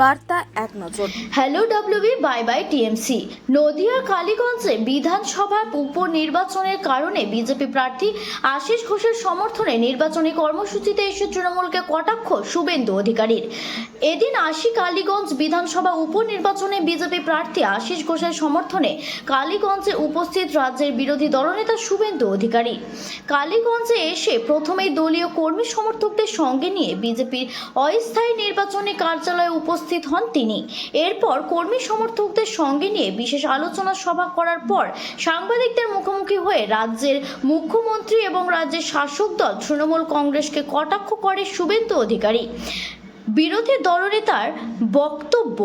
বার্তা এক নজর। Hello WB bye bye TMC নদিয়ার কালীগঞ্জে বিধানসভা উপনির্বাচনের কারণে বিজেপি প্রার্থী আশিস ঘোষের সমর্থনে নির্বাচনী কর্মসূচিতে এসে তৃণমূলকে কটাক্ষ শুভেন্দু অধিকারীর। এদিন আশি কালীগঞ্জ বিধানসভা উপনির্বাচনে বিজেপি প্রার্থী আশিস ঘোষের সমর্থনে কালীগঞ্জে উপস্থিত রাজ্যের বিরোধী দলনেতা শুভেন্দু অধিকারী। কালীগঞ্জে এসে প্রথমেই দলীয় কর্মী সমর্থকদের সঙ্গে নিয়ে বিজেপির অস্থায়ী নির্বাচনী কার্যালয়ে উপস্থিত হন তিনি। এরপর কর্মী সমর্থকদের সঙ্গে নিয়ে বিশেষ আলোচনা সভা করার পর সাংবাদিকদের মুখোমুখি হয়ে রাজ্যের মুখ্যমন্ত্রী এবং রাজ্যের শাসক দল তৃণমূল কংগ্রেসকে কটাক্ষ করে শুভেন্দু অধিকারী। বিরোধী দলনেতার বক্তব্য।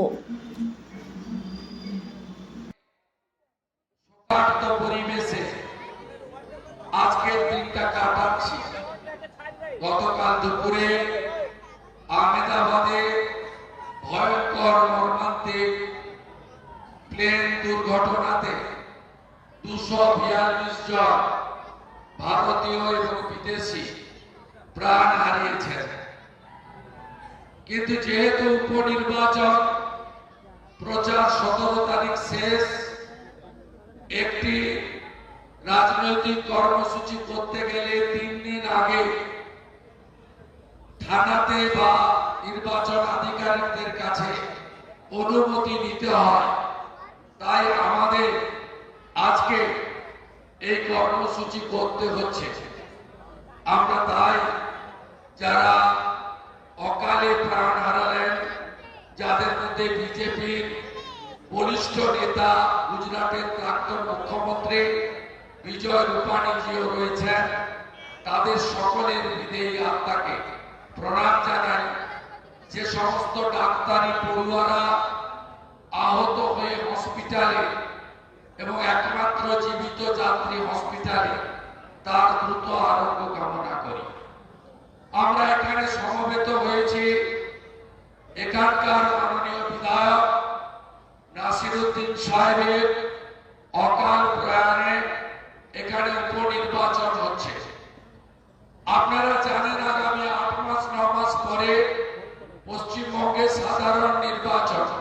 আজকের দিনটা কাটাচ্ছি। গতকাল দুপুরে প্লেন দুর্ঘটনাতে দুশো বিয়াল্লিশ জন ভারতীয় এবং বিদেশি প্রাণ হারিয়েছেন। কিন্তু যেহেতু উপনির্বাচন প্রচার সতেরো তারিখ শেষ, একটি রাজনৈতিক কর্মসূচি করতে গেলে তিন দিন আগে থানাতে বা নির্বাচন আধিকারিকদের কাছে অনুমতি নিতে হয়। তাই আমাদের আজকে এই কর্মসূচি করতে হচ্ছে। আমরা তাই যারা অকালে প্রাণ হারালেন, যাদের মধ্যে বিজেপির বলিষ্ঠ নেতা, গুজরাটের প্রাক্তন মুখ্যমন্ত্রী বিজয় রূপানীজিও রয়েছেন, তাদের সকলের বিদেয়ী আত্মাকে প্রণাম জানাই। যে সমস্ত ডাক্তারি পড়ুয়ারা আহত হয়ে হসপিটালে এবং একমাত্র জীবিত যাত্রী হসপিটালে তার দ্রুত আরোগ্য কামনা করি। আমরা এখানে সমবেত হয়েছি। এখানকার মাননীয় বিধায়ক নাসিরুদ্দিন সাহেবের অকাল প্রয়াণে এখানে উপনির্বাচন হচ্ছে। আপনারা জানেন আগামী আট মাস, ন মাস পরে পশ্চিমবঙ্গে সাধারণ নির্বাচন।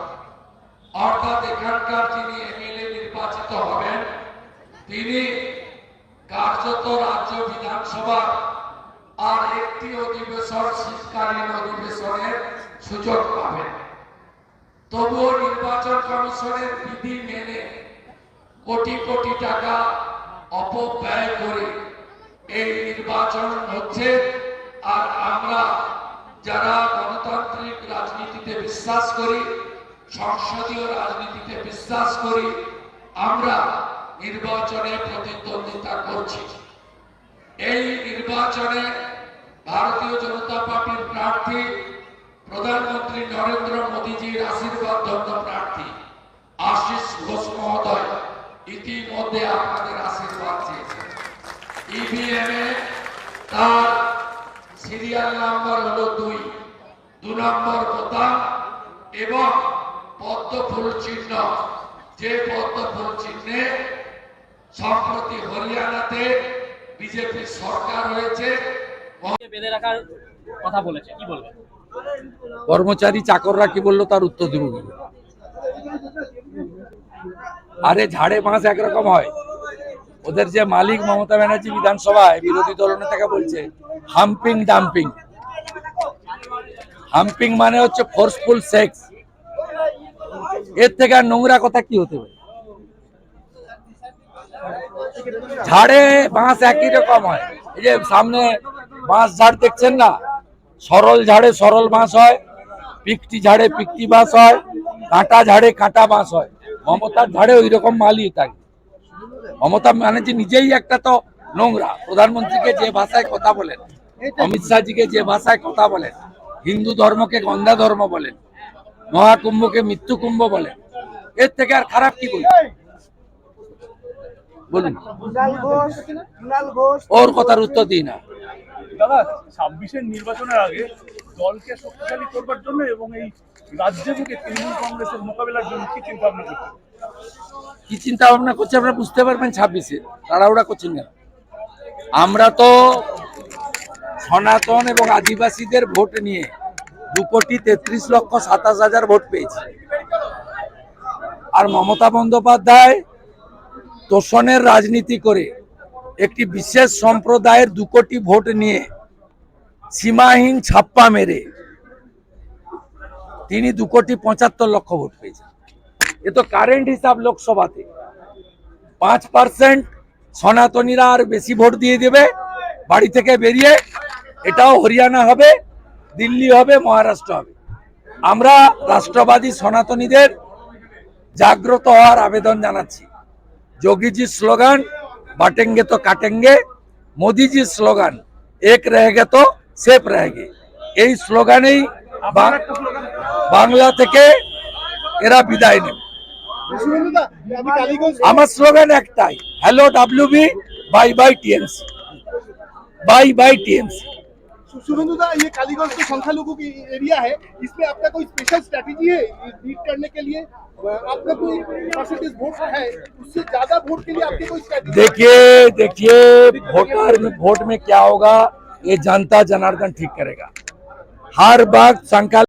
অর্থাৎ এখানকার যিনি এমএলএ নির্বাচিত হবেন, তিনি কার্যত রাজ্য বিধানসভা আর একটি অধিবেশন শীতকালীন অধিবেশনের সুযোগ পাবেন। তবুও নির্বাচন কমিশনের বিধি মেনে কোটি কোটি টাকা অপব্যয় করে এই নির্বাচন হচ্ছে, আর আমরা যারা গণতান্ত্রিক রাজনীতিতে বিশ্বাস করি সংসদীয় রাজনীতিতে বিশ্বাস করি, আমরা নির্বাচনে প্রতিদ্বন্দ্বিতা করছি। এই নির্বাচনে ভারতীয় জনতা পার্টির প্রার্থী, প্রধানমন্ত্রী নরেন্দ্র মোদীজির আশীর্বাদ ধন্য প্রার্থী, আশিস ঘোষ মহোদয় ইতিমধ্যে আপনাদের আশীর্বাদ চেয়েছেন। ইভিএম এ তার সিরিয়াল নাম্বার হলো দুই, দু নম্বর বোতাম এবং পদ্ম ফুল চিহ্ন। যে পদ্ম ফুল চিহ্নে সম্প্রতি হরিয়ানাতে বিজেপি সরকার হয়েছে। বেঁধে রাখার কথা বলেছে? কি বলবেন? কর্মচারী চাকররা কি বলল তার উত্তর দেবো। আরে ঝাড়ে বাঁশ একরকম হয়। ওদের যে মালিক মমতা ব্যানার্জি বিধানসভায় বিরোধী দলনেতাকে বলছে হাম্পিং ডাম্পিং। হাম্পিং মানে হচ্ছে ফোর্সফুল সেক্স। এর থেকে আর নোংরা কথা কি হতে পারে? ঝাড়ে বাঁশ একই রকম হয়। এই যে সামনে বাঁশ ঝাড় দেখছেন না? সরল ঝাড়ে সরল বাঁশ হয়, পিকটি ঝাড়ে পিকটি বাঁশ হয়, কাঁটা ঝাড়ে কাঁটা বাঁশ হয়। মমতার ঝাড়ে ওই রকম মালই থাকে। মমতা ব্যানার্জি নিজেই একটা তো নোংরা। প্রধানমন্ত্রীকে যে ভাষায় কথা বলেন, অমিত শাহজিকে যে ভাষায় কথা বলেন, হিন্দু ধর্মকে গন্ধা ধর্ম বলেন মহাকুম্ভকে মৃত্যু কুম্ভ বলে। এর থেকে আর খারাপ কি বলবেন বলুন। ওর কথার উত্তর দিই না। দাদা ছাব্বিশের নির্বাচনের আগে দলকে শক্তিশালী করবার জন্য এবং এই রাজ্যে থেকে তৃণমূল কংগ্রেসের মোকাবিলার জন্য কি চিন্তা ভাবনা করছে কি চিন্তা ভাবনা করছে আপনারা বুঝতে পারবেন ছাব্বিশে। তাড়াহুড়া করছেন কেন? আমরা তো সনাতন এবং আদিবাসীদের ভোট নিয়ে দু কোটি তেত্রিশ লক্ষ সাতাশ হাজার ভোট পেয়েছে। আর মমতা বন্দ্যোপাধ্যায় তোষণের রাজনীতি করে একটি বিশেষ সম্প্রদায়ের দু কোটি ভোট নিয়ে সীমাহীন ছাপ্পা মেরে তিনি দু কোটি পঁচাত্তর লক্ষ ভোট পেয়েছেন। এ তো কারেন্ট হিসাব লোকসভাতে। পাঁচ পার্সেন্ট সনাতনীরা আর বেশি ভোট দিয়ে দেবে, বাড়ি থেকে বেরিয়ে এটাও হরিয়ানা হবে। দিল্লি হবে, মহারাষ্ট্র হবে। আমরা রাষ্ট্রবাদী সনাতনীদের জাগ্রত হওয়ার আবেদন জানাচ্ছি। যোগীজির স্লোগান, বাটেঙ্গে তো কাটেঙ্গে, মোদিজির স্লোগান, এক রেহেগে তো সেফ রেহেগে। এই স্লোগানেই বাংলা থেকে এরা বিদায় নেব। আমার স্লোগান একটাই, hello WB, bye bye TMC. Bye bye TMC. ये कालीगंज तो संख्यालघु की एरिया है। इसमें आपका कोई स्पेशल स्ट्रैटेजी है करने के लिए? आपका कोई परसेंटेज वोट है? उससे ज़्यादा वोट के लिए आपकी कोई देखिए देखिए वोटर में वोट में क्या होगा, ये जनता जनार्दन ठीक करेगा। हर बात संख्या